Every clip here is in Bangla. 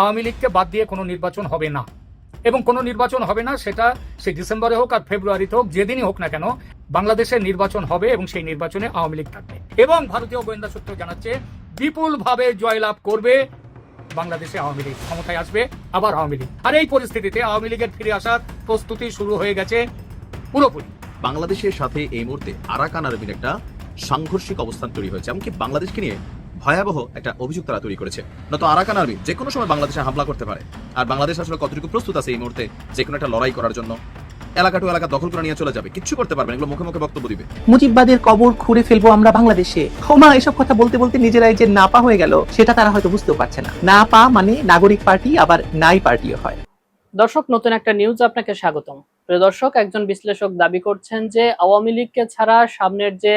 আওয়ামী লীগকে বাদ দিয়ে কোনো নির্বাচন হবে না। এবং কোনো নির্বাচন হবে না, সেটা সে ডিসেম্বরে হোক আর ফেব্রুয়ারিতে হোক, যেদিনই হোক না কেন বাংলাদেশের নির্বাচন হবে এবং সেই নির্বাচনে আওয়ামী লীগ থাকবে। এবং ভারতীয় গোয়েন্দা সূত্র জানাচ্ছে, বিপুলভাবে জয়লাভ করবে বাংলাদেশে আওয়ামী লীগ। ক্ষমতায় আসবে আবার আওয়ামী লীগ। আর এই পরিস্থিতিতে আওয়ামী লীগের ফিরে আসার প্রস্তুতি শুরু হয়ে গেছে পুরোপুরি। বাংলাদেশের সাথে এই মুহূর্তে আরাকান আর্মির একটা সাংঘর্ষিক অবস্থান তৈরি হয়েছে, এমনকি বাংলাদেশকে নিয়ে ভয়াবহ একটা অভিযোগ তারা তৈরি করেছে। নত আরাকান আর্মি যে কোনো সময় বাংলাদেশে হামলা করতে পারে। আর বাংলাদেশ আসলে কতটুকু প্রস্তুত আছে এই মুহূর্তে যে কোনো একটা লড়াই করার জন্য। এলাকা টু এলাকা দখল করে নিয়ে চলে যাবে। কিচ্ছু করতে পারবে এগুলো মুখে মুখে বক্তব্য দিবে। মুজিববাদের কবর খুঁড়ে ফেলব আমরা বাংলাদেশে। হোমা এসব কথা বলতে বলতে নিজেরাই যে নাপা হয়ে গেল সেটা তারা হয়তো বুঝতেও পারছে না। না পা মানে নাগরিক পার্টি আবার নাই পার্টিও হয়। দর্শক নতুন একটা নিউজ আপনাকে স্বাগতম। প্রিয় দর্শক একজন বিশ্লেষক দাবি করছেন যে আওয়ামী লীগকে ছাড়া সামনের যে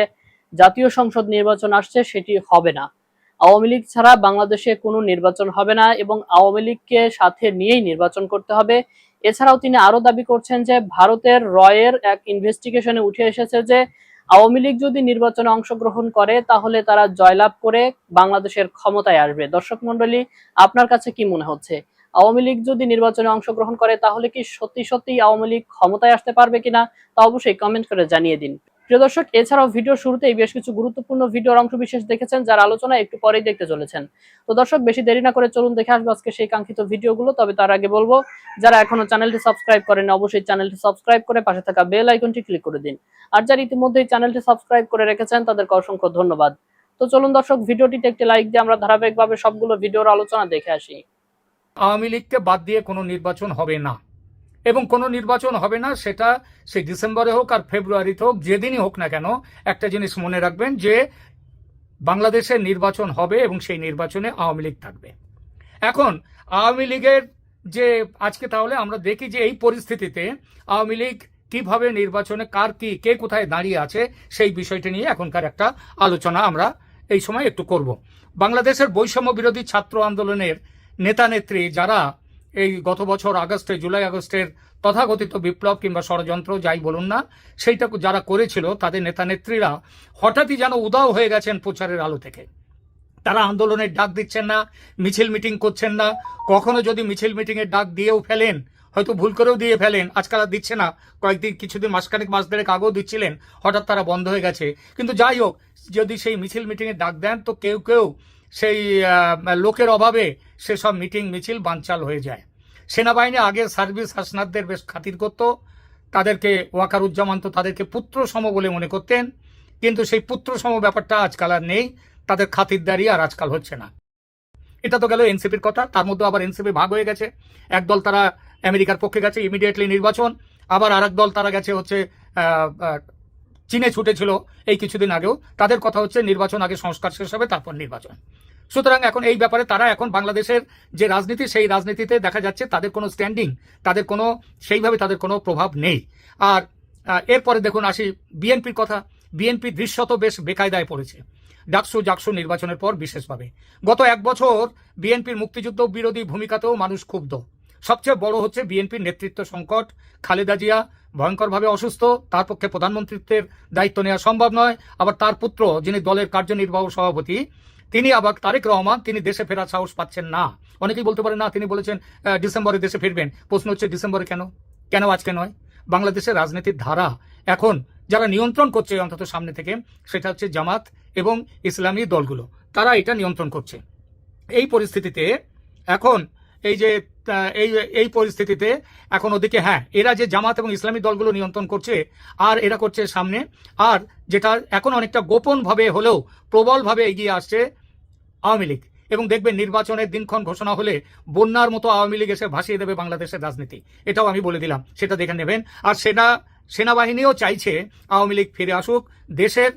জাতীয় সংসদ নির্বাচন আসছে সেটি হবে না। আওয়ামী লীগ ছাড়া বাংলাদেশে কোনো নির্বাচন হবে না এবং আওয়ামী লীগকে সাথে নিয়েই নির্বাচন করতে হবে। এছাড়াও তিনি আরও দাবি করছেন যে ভারতের রয়ের এক ইনভেস্টিগেশনে উঠে এসেছে যে আওয়ামী লীগ যদি নির্বাচনে অংশগ্রহণ করে, তাহলে তারা জয়লাভ করে বাংলাদেশের ক্ষমতায় আসবে। দর্শক মন্ডলী আপনার কাছে কি মনে হচ্ছে? আওয়ামী লীগ যদি নির্বাচনে অংশগ্রহণ করে, তাহলে কি সত্যি সত্যি আওয়ামী লীগ ক্ষমতায় আসতে পারবে কিনা তা অবশ্যই কমেন্ট করে জানিয়ে দিন। প্রিয় দর্শক, এছাড়াও ভিডিও শুরুতেই বেশ কিছু গুরুত্বপূর্ণ ভিডিওর অংশ বিশেষ দেখেছেন, যার আলোচনা একটু পরেই দেখতে চলেছেন। তো দর্শক, বেশি দেরি না করে চলুন দেখে আসব আজকে সেই কাঙ্ক্ষিত ভিডিওগুলো। তবে তার আগে বলব, যারা এখনও চ্যানেলটি সাবস্ক্রাইব করেন অবশ্যই চ্যানেলটি সাবস্ক্রাইব করে পাশে থাকা বেল আইকনটি ক্লিক করে দিন। আর যারা ইতিমধ্যেই চ্যানেলটি সাবস্ক্রাইব করে রেখেছেন, তাদেরকে অসংখ্য ধন্যবাদ। তো চলুন দর্শক, ভিডিওটিতে একটি লাইক দিয়ে আমরা ধারাবাহিকভাবে সবগুলো ভিডিওর আলোচনা দেখে আসি। আওয়ামী লীগকে বাদ দিয়ে কোনো নির্বাচন হবে না। এবং কোনো নির্বাচন হবে না, সেটা সে ডিসেম্বরে হোক আর ফেব্রুয়ারিতে হোক, যেদিনই হোক না কেন, একটা জিনিস মনে রাখবেন যে বাংলাদেশের নির্বাচন হবে এবং সেই নির্বাচনে আওয়ামী লীগ থাকবে। এখন আওয়ামী লীগের যে আজকে তাহলে আমরা দেখি যে এই পরিস্থিতিতে আওয়ামী লীগ কীভাবে নির্বাচনে কার কি, কে কোথায় দাঁড়িয়ে আছে, সেই বিষয়টি নিয়ে এখনকার একটা আলোচনা আমরা এই সময় একটু করব। বাংলাদেশের বৈষম্য বিরোধী ছাত্র আন্দোলনের নেতা নেত্রী যারা এই গত বছর আগস্টে, জুলাই আগস্টের তথাকথিত বিপ্লব কিংবা ষড়যন্ত্র যাই বলুন না, সেইটা যারা করেছিল, তাদের নেতা নেত্রীরা হঠাৎই যেন উদাও হয়ে গেছেন প্রচারের আলো থেকে। তারা আন্দোলনের ডাক দিচ্ছেন না, মিছিল মিটিং করছেন না, কখনো যদি মিছিল মিটিংয়ের ডাক দিয়েও ফেলেন, হয়তো ভুল করেও দিয়ে ফেলেন, আজকাল আর দিচ্ছে না, কয়েকদিন, কিছুদিন, মাসখানেক, মাস দেড়েক আগেও দিচ্ছিলেন, হঠাৎ তারা বন্ধ হয়ে গেছে। কিন্তু যাই হোক, যদি সেই মিছিল মিটিংয়ের ডাক দেন, তো কেউ কেউ সেই লোকের অভাবে সেসব মিটিং মিছিল বানচাল হয়ে যায়। সেনাবাহিনী আগে সার্ভিস হাসনাদদের বেশ খাতির করত। তাদেরকে ওয়াকারুজ্জামান তো তাদেরকে পুত্র সম বলে মনে করতেন। কিন্তু সেই পুত্র সম ব্যাপারটা আজকাল আর নেই। তাদের খাতিরদারি আর আজকাল হচ্ছে না। এটা তো গেল এনসিপির কথা। তার মধ্যে আবার এনসিপি ভাগ হয়ে গেছে। একদল তারা আমেরিকার পক্ষে গেছে ইমিডিয়েটলি নির্বাচন। আবার আরেক দল তারা গেছে হচ্ছে চীনে ছুটেছিল এই কিছুদিন আগেও। তাদের কথা হচ্ছে নির্বাচন আগে সংস্কার শেষ হবে, তারপর নির্বাচন। সুতরাং এখন এই ব্যাপারে তারা এখন বাংলাদেশের যে রাজনীতি, সেই রাজনীতিতে দেখা যাচ্ছে তাদের কোনো স্ট্যান্ডিং তাদের কোনো, সেইভাবে তাদের কোনো প্রভাব নেই। আর এরপরে দেখুন আসি বিএনপির কথা। বিএনপি দৃশ্যত বেশ বেকায়দায় পড়েছে। ডাকসু জাকসু নির্বাচনের পর বিশেষভাবে। গত এক বছর বিএনপির মুক্তিযুদ্ধ বিরোধী ভূমিকাতেও মানুষ ক্ষুব্ধ। সবচেয়ে বড় হচ্ছে বিএনপির নেতৃত্ব সংকট। খালেদা জিয়া ভয়ঙ্করভাবে অসুস্থ, তার পক্ষে প্রধানমন্ত্রীত্বের দায়িত্ব নেওয়া সম্ভব নয়। আবার তার পুত্র, যিনি দলের কার্যনির্বাহ সভাপতি, তিনি আবার তারেক রহমান, তিনি দেশে ফেরার সাহস পাচ্ছেন না। অনেকেই বলতে পারেন, না, তিনি বলেছেন ডিসেম্বরে দেশে ফিরবেন। প্রশ্ন হচ্ছে, ডিসেম্বরে কেন? কেন আজকে নয়? বাংলাদেশের রাজনীতির ধারা। এখন যারা নিয়ন্ত্রণ করছে অন্তত সামনে থেকে, সেটা হচ্ছে জামাত এবং ইসলামী দলগুলো। তারা এটা নিয়ন্ত্রণ করছে। এই পরিস্থিতিতে এখন এই যে এই এই পরিস্থিতিতে এখন ওদিকে হ্যাঁ এরা যে জামাত এবং ইসলামী দলগুলো নিয়ন্ত্রণ করছে আর এরা করছে সামনে, আর যেটা এখন অনেকটা গোপনভাবে হলেও প্রবলভাবে এগিয়ে আসছে আওয়ামী লীগ। এবং দেখবেন নির্বাচনের দিনক্ষণ ঘোষণা হলে বন্যার মতো আওয়ামী লীগ এসে ভাসিয়ে দেবে বাংলাদেশের রাজনীতি। এটাও আমি বলে দিলাম, সেটা দেখে নেবেন। আর সেনা, সেনাবাহিনীও চাইছে আওয়ামী লীগ ফিরে আসুক, দেশের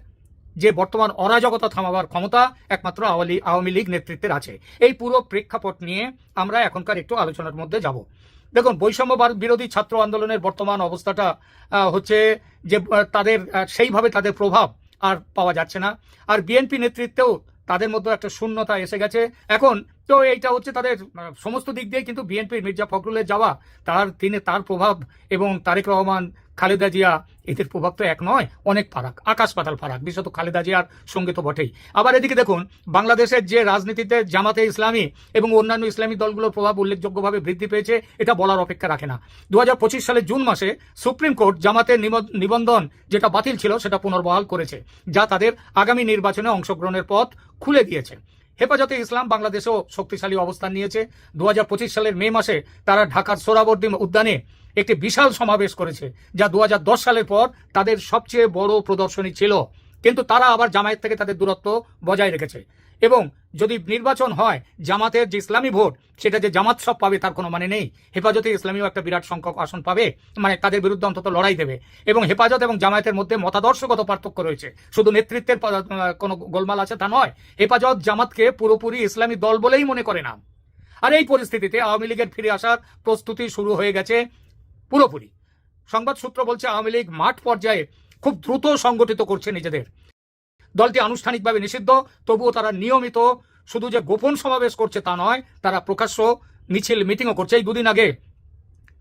যে বর্তমান অরাজকতা থামাবার ক্ষমতা একমাত্র আওয়ামী আওয়ামী লীগ নেতৃত্বের আছে। এই পুরো প্রেক্ষাপট নিয়ে আমরা এখনকার একটু আলোচনার মধ্যে যাব। দেখুন, বৈষম্য বিরোধী ছাত্র আন্দোলনের বর্তমান অবস্থাটা হচ্ছে যে তাদের সেইভাবে তাদের প্রভাব আর পাওয়া যাচ্ছে না। আর বিএনপি নেতৃত্বেও তাদের মধ্যে একটা শূন্যতা এসে গেছে। এখন তো এইটা হচ্ছে তাদের সমস্ত দিক দিয়ে কিন্তু বিএনপির মির্জা ফখরুলের যাওয়া, তার তিনি তার প্রভাব এবং তারেক রহমান খালেদা জিয়া, এদের প্রভাব তো এক নয়, অনেক ফারাক, আকাশ পাতাল ফারাক, বিশেষত খালেদা জিয়ার সঙ্গে তো বটেই। আবার এদিকে দেখুন, বাংলাদেশের যে রাজনীতিতে জামাতে ইসলামী এবং অন্যান্য ইসলামী দলগুলোর প্রভাব উল্লেখযোগ্যভাবে বৃদ্ধি পেয়েছে, এটা বলার অপেক্ষা রাখে না। দু হাজার পঁচিশ সালের জুন মাসে সুপ্রিম কোর্ট জামাতের নিব- নিবন্ধন যেটা বাতিল ছিল, সেটা পুনর্বহাল করেছে, যা তাদের আগামী নির্বাচনে অংশগ্রহণের পথ খুলে দিয়েছে। হেফাজতে ইসলাম বাংলাদেশেও শক্তিশালী অবস্থান নিয়েছে। দু হাজার পঁচিশ সালের মে মাসে তারা ঢাকার সোরাবর্দী উদ্যানে একটি বিশাল সমাবেশ করেছে, যা দু হাজার দশ সালের পর তাদের সবচেয়ে বড় প্রদর্শনী ছিল। কিন্তু তারা আবার জামায়াত থেকে তাদের দূরত্ব বজায় রেখেছে। এবং যদি নির্বাচন হয়, জামাতের যে ইসলামী ভোট, সেটা যে জামাত সব পাবে তার কোনো মানে নেই। হেফাজতে ইসলামীও একটা বিরাট সংখ্যক আসন পাবে মানে তাদের বিরুদ্ধে অন্তত লড়াই দেবে। এবং হেফাজত এবং জামায়াতের মধ্যে মতাদর্শগত পার্থক্য রয়েছে। শুধু নেতৃত্বের কোনো গোলমাল আছে তা নয়, হেফাজত জামাতকে পুরোপুরি ইসলামী দল বলেই মনে করে না। আর এই পরিস্থিতিতে আওয়ামী লীগের ফিরে আসার প্রস্তুতি শুরু হয়ে গেছে। পুরোপুরি। সংবাদ সূত্র বলছে, আওয়ামী লীগ মাঠ পর্যায়ে খুব দ্রুত সংগঠিত করছে নিজেদের। দলটি আনুষ্ঠানিকভাবে নিষিদ্ধ, তবুও তারা নিয়মিত শুধু যে গোপন সমাবেশ করছে তা নয়, তারা প্রকাশ্য মিছিল মিটিংও করছে। এই দুদিন আগে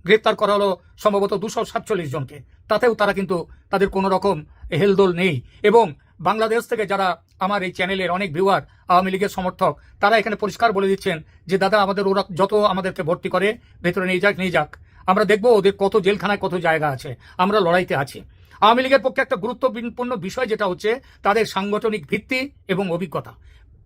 গ্রেপ্তার করা হলো সম্ভবত দুশো সাতচল্লিশ জনকে। তাতেও তারা কিন্তু তাদের কোনো রকম হেলদোল নেই। এবং বাংলাদেশ থেকে যারা আমার এই চ্যানেলের অনেক ভিউয়ার, আওয়ামী লীগের সমর্থক, তারা এখানে পরিষ্কার বলে দিচ্ছেন যে, দাদা, আমাদের ওরা যত আমাদেরকে ভর্তি করে, ভেতরে নিয়ে যাক নিয়ে যাক। আমরা দেখব ওদের কত জেলখানায় কত জায়গা আছে। আমরা লড়াইতে আছি। আওয়ামী লীগের পক্ষে একটা গুরুত্বপূর্ণ বিষয় যেটা হচ্ছে তাদের সাংগঠনিক ভিত্তি এবং অভিজ্ঞতা।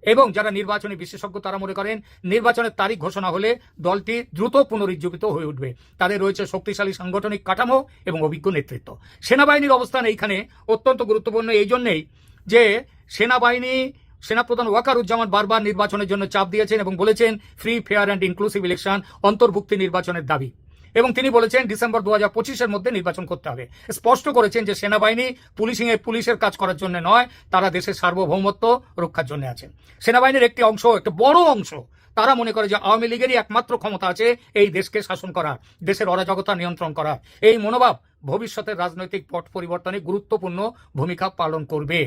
এবং যারা নির্বাচনী বিশেষজ্ঞ তারা মনে করেন, নির্বাচনের তারিখ ঘোষণা হলে দলটি দ্রুত পুনরুজ্জীবিত হয়ে উঠবে। তাদের রয়েছে শক্তিশালী সাংগঠনিক কাঠামো এবং অভিজ্ঞ নেতৃত্ব। সেনাবাহিনীর অবস্থান এইখানে অত্যন্ত গুরুত্বপূর্ণ এই জন্যেই যে সেনাবাহিনী সেনাপ্রধান ওয়াকারুজ্জামান বারবার নির্বাচনের জন্য চাপ দিয়েছেন এবং বলেছেন free fair and inclusive election অন্তর্ভুক্তি নির্বাচনের দাবি। এবং তিনি বলেছেন ডিসেম্বর দু হাজার পঁচিশের মধ্যে নির্বাচন করতে হবে। স্পষ্ট করেছেন যে সেনাবাহিনী পুলিশিং এ পুলিশের কাজ করার জন্য নয়, তারা দেশের সার্বভৌমত্ব রক্ষার জন্য আছেন। সেনাবাহিনীর একটি অংশ, একটা বড় অংশ, তারা মনে করে যে আওয়ামী লীগেরই একমাত্র ক্ষমতা আছে এই দেশকে শাসন করার, দেশের অরাজকতা নিয়ন্ত্রণ করার। এই মনোভাব ভবিষ্যতের রাজনৈতিক পট পরিবর্তনে গুরুত্বপূর্ণ ভূমিকা পালন করবে।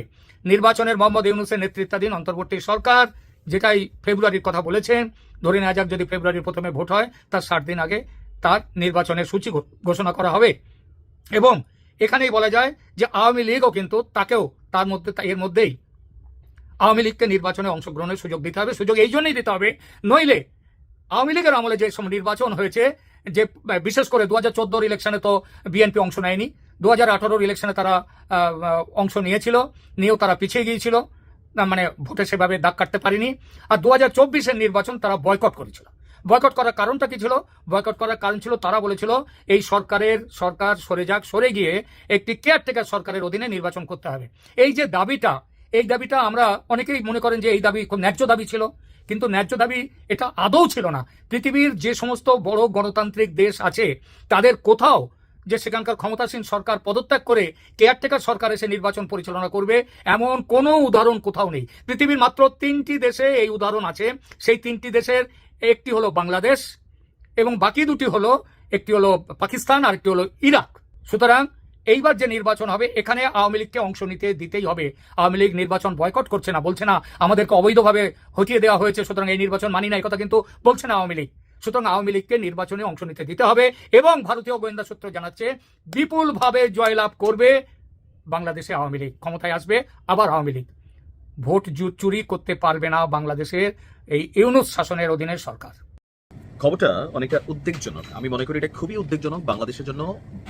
নির্বাচনের মোহাম্মদ ইউনুসের নেতৃত্বাধীন অন্তর্বর্তী সরকার, যেটাই ফেব্রুয়ারির কথা বলেছেন, ধরে নেওয়া যাক যদি ফেব্রুয়ারির প্রথমে ভোট হয়, তার ষাট দিন আগে তার নির্বাচনের সূচি ঘোষণা করা হবে। এবং এখানেই বলা যায় যে আওয়ামী লীগও কিন্তু তাকেও তার মধ্যে, এর মধ্যেই আওয়ামী লীগকে নির্বাচনে অংশগ্রহণের সুযোগ দিতে হবে। সুযোগ এই জন্যই দিতে হবে। নইলে আওয়ামী লীগের আমলে যে সময় নির্বাচন হয়েছে, যে বিশেষ করে দু হাজার চোদ্দোর ইলেকশনে তো বিএনপি অংশ নেয়নি। দু হাজার আঠারোর ইলেকশনে তারা অংশ নিয়েছিল। নিয়েও তারা পিছিয়ে গিয়েছিল। মানে ভোটে সেভাবে দাগ কাটতে পারেনি। আর দু হাজার চব্বিশের নির্বাচন তারা বয়কট করেছিল। বয়কট করার কারণটা কি ছিল? বয়কট করার কারণ ছিল, তারা বলেছিল, এই সরকারের, সরকার সরে যাক, সরে গিয়ে একটি কেয়ারটেকার সরকারের অধীনে নির্বাচন করতে হবে। এই যে দাবিটা, এই দাবিটা আমরা অনেকেই মনে করেন যে এই দাবি খুব ন্যায্য দাবি ছিল, কিন্তু ন্যায্য দাবি এটা আদৌ ছিল না। পৃথিবীর যে সমস্ত বড় গণতান্ত্রিক দেশ আছে, তাদের কোথাও যে সেখানকার ক্ষমতাসীন সরকার পদত্যাগ করে কেয়ারটেকার সরকার এসে নির্বাচন পরিচালনা করবে, এমন কোনো উদাহরণ কোথাও নেই। পৃথিবীর মাত্র তিনটি দেশে এই উদাহরণ আছে। সেই তিনটি দেশের একটি হলো বাংলাদেশ এবং বাকি দুটি হলো, একটি হলো পাকিস্তান আর একটি হলো ইরাক। সুতরাং এইবার যে নির্বাচন হবে, এখানে আওয়ামী লীগকে অংশ নিতে দিতেই হবে। আওয়ামী লীগ নির্বাচন বয়কট করছে না, বলছে না, আমাদেরকে অবৈধভাবে হটিয়ে দেওয়া হয়েছে, সুতরাং এই নির্বাচন মানি না কথা কিন্তু বলছে না আওয়ামী লীগ। সুতরাং আওয়ামী লীগকে নির্বাচনে অংশ নিতে দিতে হবে এবং ভারতীয় গোয়েন্দা সূত্র জানাচ্ছে, বিপুলভাবে জয়লাভ করবে বাংলাদেশে আওয়ামী লীগ। ক্ষমতায় আসবে আবার আওয়ামী লীগ। ভোট চুরি করতে পারবে না বাংলাদেশের এই ইউনুস শাসনের অধীনের সরকার। খবরটা অনেকটা উদ্বেগজনক। আমি মনে করি এটা খুবই উদ্বেগজনক বাংলাদেশের জন্য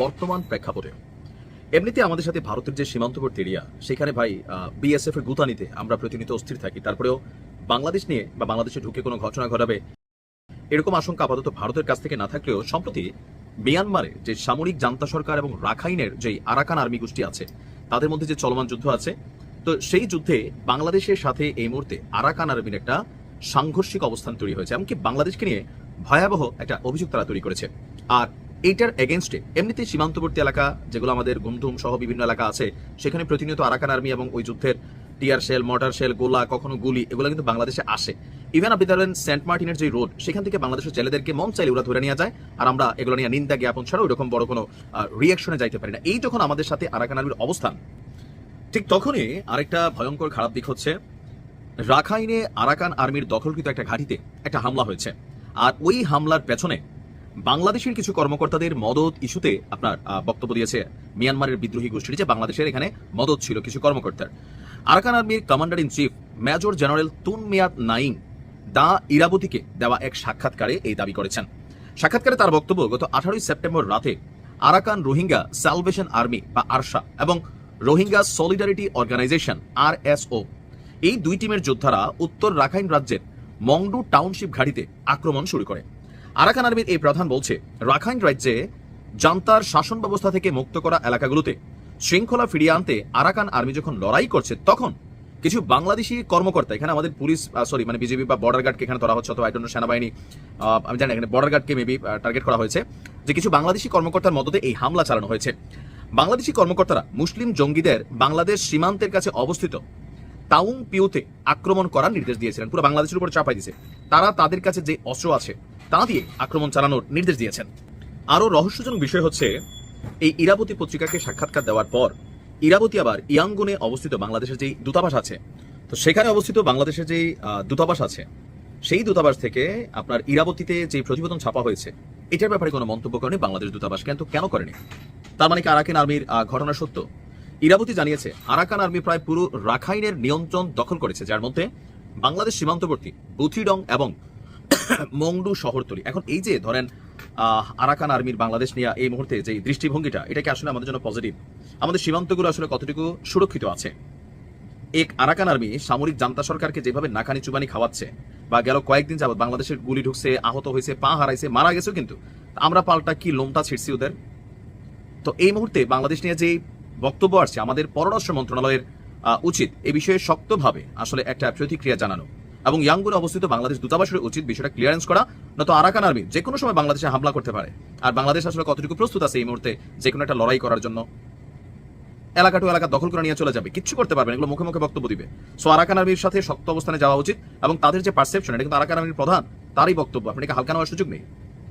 বর্তমান প্রেক্ষাপটে। এমনিতে আমাদের সাথে ভারতের যে সীমান্তবর্তী এরিয়া, সেখানে ভাই বিএসএফ এর গুতানিতে আমরা প্রতিনিয়ত অস্থির থাকি। তারপরেও বাংলাদেশ নিয়ে বা বাংলাদেশে ঢুকে কোনো ঘটনা ঘটাবে এরকম আশঙ্কা আপাতত ভারতের কাছ থেকে না থাকলেও সম্প্রতি মিয়ানমারে যে সামরিক জান্তা সরকার এবং রাখাইনের যে আরাকান আর্মি গোষ্ঠী আছে, তাদের মধ্যে যে চলমান যুদ্ধ আছে তো সেই যুদ্ধে বাংলাদেশের সাথে এই মুহূর্তে আরাকান আর্মির একটা সাংঘর্ষিক অবস্থান তৈরি হয়েছে, এমনকি বাংলাদেশকে নিয়ে ভয়াবহ একটা অভিযোগ তারা তৈরি করেছে। আর এইটার এগেনস্টে এমনিতে সীমান্তবর্তী এলাকা, যেগুলো আমাদের গুমধুম সহ বিভিন্ন এলাকা আছে, সেখানে প্রতিনিয়ত আরাকান আর্মি এবং ওই যুদ্ধের টিয়ার শেল, মর্টার শেল, গোলা, কখনো গুলি, এগুলো কিন্তু বাংলাদেশে আসে। ইভেন আপনি ধরেন সেন্ট মার্টিনের যে রোড, সেখান থেকে বাংলাদেশের ছেলেদেরকে মন চাইলে ওরা ধরে নিয়ে যায়, আর আমরা এগুলো নিয়ে নিন্দা জ্ঞাপন ছাড়া ওইরকম বড় কোনো রিয়াকশনে যাইতে পারি না। এই যখন আমাদের সাথে আরাকান আর্মির অবস্থান ঠিক তখনই আরেকটা ভয়ঙ্কর খারাপ দিক হচ্ছে, রাখাইনে আরাকান আর্মির দখলকৃত একটা ঘাঁটিতে একটা হামলা হয়েছে। আর ওই হামলার পেছনে বাংলাদেশের কিছু কর্মকর্তাদের মদত ইস্যুতে আপনার বক্তব্য দিয়েছে মিয়ানমারের বিদ্রোহী গোষ্ঠীর যে বাংলাদেশের এখানে মদত ছিল কিছু কর্মকর্তার। আরাকান আর্মির commander in chief major general Tun Myat Naing the ইরাবতীকে দেওয়া এক সাক্ষাৎকারে এই দাবি করেছেন। সাক্ষাৎকারে তার বক্তব্য গত আঠারোই সেপ্টেম্বর রাতে আরাকান রোহিঙ্গা সালভেশন আর্মি বা আরশা এবং রোহিঙ্গা সলিডারিটি অর্গানাইজেশন আর এই দুই টিমের যোদ্ধারা উত্তর রাখাইন রাজ্যের মংডু টাউনশিপ ঘাড়িতে আক্রমণ শুরু করে। আরাকান আর্মির এই প্রধান বলছে, রাখাইন রাজ্যে জান্তার শাসন ব্যবস্থা থেকে মুক্ত করা এলাকাগুলোতে শৃঙ্খলা ফিরিয়ে আনতে আরাকান আর্মি যখন লড়াই করছে, তখন কিছু বাংলাদেশি কর্মকর্তা, এখানে আমাদের পুলিশ সরি মানে বিজেপি বা বর্ডার গার্ডকে এখানে ধরা হচ্ছে, অথবা আইটন সেনাবাহিনী আমি জানি এখানে বর্ডার গার্ডকে মেবি টার্গেট করা হয়েছে, যে কিছু বাংলাদেশি কর্মকর্তার মদতে এই হামলা চালানো হয়েছে। বাংলাদেশি কর্মকর্তারা মুসলিম জঙ্গিদের বাংলাদেশ সীমান্তের কাছে অবস্থিত তাউং পিউতে আক্রমণ করার নির্দেশ দিয়েছিলেন। পুরো বাংলাদেশের উপর চাপাই দিয়েছে। তারা তাদের কাছে যে অস্ত্র আছে তা দিয়ে আক্রমণ চালানোর নির্দেশ দিয়েছেন। আরও রহস্যজনক বিষয় হচ্ছে এই ইরাবতী পত্রিকাকে সাক্ষাৎকার দেওয়ার পর ইরাবতী আবার ইয়াঙ্গুনে অবস্থিত বাংলাদেশের যে দূতাবাস আছে তো সেখানে অবস্থিত বাংলাদেশের যে আহ, দূতাবাস আছে সেই দূতাবাস থেকে আপনার ইরাবতীতে যে প্রতিবেদন ছাপা হয়েছে এটার ব্যাপারে কোনো মন্তব্য করেনি বাংলাদেশ দূতাবাস, কিন্তু কেন করেনি? তার মানে কি আরাকান আর্মির ঘটনা সত্য? ইরাবতী জানিয়েছে, আরাকান আর্মি প্রায় পুরো রাখাইনের নিয়ন্ত্রণ দখল করেছে, যার মধ্যে বাংলাদেশ সীমান্তবর্তী বুথিডং এবং মংডু শহরতলি। এখন এই যে ধরেন আরাকান আর্মির বাংলাদেশ নিয়ে এই মুহূর্তে যে দৃষ্টিভঙ্গিটা এটাকে আসলে আমাদের জন্য পজিটিভ আমাদের সীমান্তগুলো আসলে কতটুকু সুরক্ষিত আছে? এক আরাকান আর্মি সামরিক জান্তা সরকারকে যেভাবে নাকানি চুবানি খাওয়াচ্ছে, বা গেল কয়েকদিন যাবত বাংলাদেশের গুলি ঢুকছে, আহত হয়েছে, পা হারাইছে, মারা গেছে কিন্তু আমরা পাল্টা কি লোমটা ছিটছি ওদের? তো এই মুহূর্তে বাংলাদেশ নিয়ে যে বক্তব্য আসছে, আমাদের পররাষ্ট্র মন্ত্রণালয়ের উচিত এ বিষয়ে শক্তভাবে আসলে একটা প্রতিক্রিয়া জানানো এবং ইয়াঙ্গুনে অবস্থিত বাংলাদেশ দূতাবাসের উচিত বিষয়টা ক্লিয়ারেন্স করা, নয়তো আরাকান আর্মি যে কোনো সময় বাংলাদেশে হামলা করতে পারে। আর বাংলাদেশ আসলে কতটুকু প্রস্তুত আছে এই মুহূর্তে যে কোনো একটা লড়াই করার জন্য? এলাকা টু এলাকা দখল করে নিয়ে চলে যাবে। কিচ্ছু করতে পারবে এগুলো মুখে মুখে বক্তব্য দিবে। সো আরাকান আর্মির সাথে শক্ত অবস্থানে যাওয়া উচিত এবং তাদের যে পারসেপশন এটা কিন্তু আরাকান আর্মির প্রধান, তারই বক্তব্য। আপনাকে হালকা নেওয়ার সুযোগ নেই।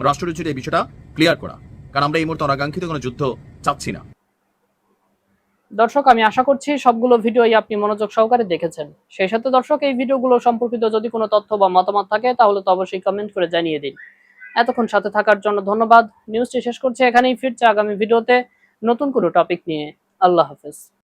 রাষ্ট্রের উচিত এই বিষয়টা ক্লিয়ার করা। কারণ আমরা এই মুহূর্তে অনাকাঙ্ক্ষিত কোনো যুদ্ধ চাচ্ছি না। দর্শক, আমি আশা করছি সবগুলো ভিডিওই আপনি মনোযোগ সহকারে দেখেছেন। সেই সাথে দর্শক, এই ভিডিওগুলো সম্পর্কিত যদি কোনো তথ্য বা মতামত থাকে, তাহলে তো অবশ্যই কমেন্ট করে জানিয়ে দিন। এতক্ষণ সাথে থাকার জন্য ধন্যবাদ। নিউজটি শেষ করছি এখানেই, ফিরছে আগামী ভিডিওতে নতুন কোনো টপিক নিয়ে। আল্লাহ হাফেজ।